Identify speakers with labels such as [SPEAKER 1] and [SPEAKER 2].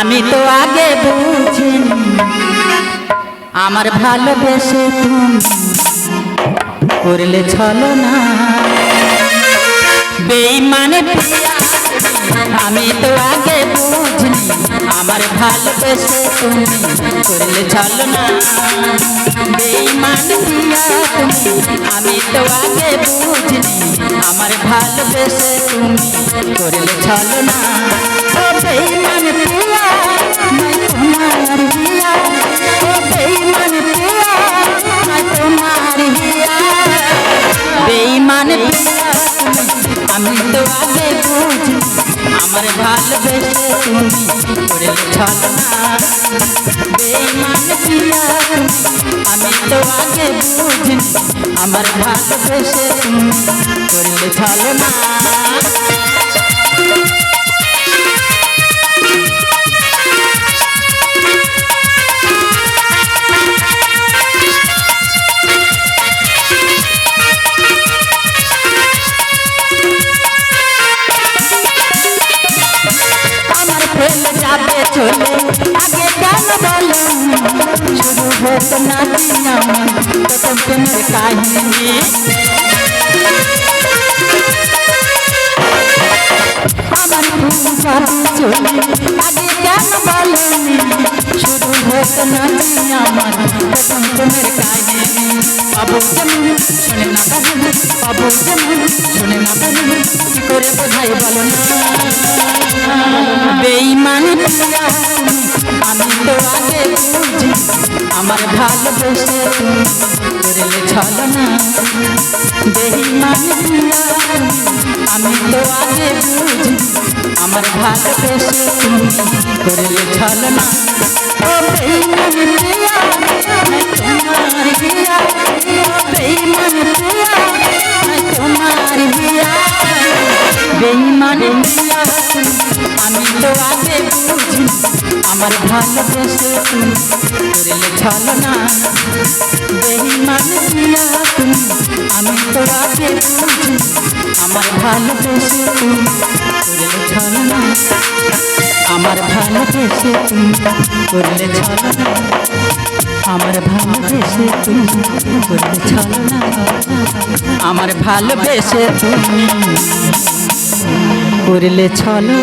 [SPEAKER 1] আমি তো আগে বুঝিনি। আমার ভালোবেসে করলে ছলো না। বেইমানে আমি তো আগে বুঝিনি। আমার ভালোবেসে করলে ছলো না। বেইমান আমি তো আগে বুঝিনি। আমার ভালোবেসে করলে ছলো না। বেইমান আমার ভালোবেসে তুমি করলে ছলনা। বেইমান প্রিয়া তুমি, আমি তো আগে বুঝি আমার ভালোবেসে তুমি করলে ছলনা। চলে আগে কেন বলো শুরু হতো না আমার প্রথম প্রেমের কাহিনী আমার চলে আগে কেন বলনি শুরু হতো না আমার প্রথম প্রেমের কাহিনী বাবু যেমন শুনে না বাবু বাবু যেমন শুনে না বাবু কি করে বোঝাই বলো না। প্রিয়া তুমি, আমি তো আগে বুঝি আমার ভালোবেসে তুমি করলে ছলো না বেইমান আমি তো আগে বুঝি আমার ভালোবেসে করলে ছলো না ও বেইমান আমি তো আগে বুঝি আমার ভালোবেসে তুমি করলে ছলো না। বেইমান তুমি আমি তো আগে বুঝি আমার ভালোবেসে তুমি করলে ছলো না। আমার ভালোবেসে তুমি করলে ছলো না। আমার ভালোবেসে তুমি করলে ছলো না। আমার ভালোবেসে তুমি করলে ছলো।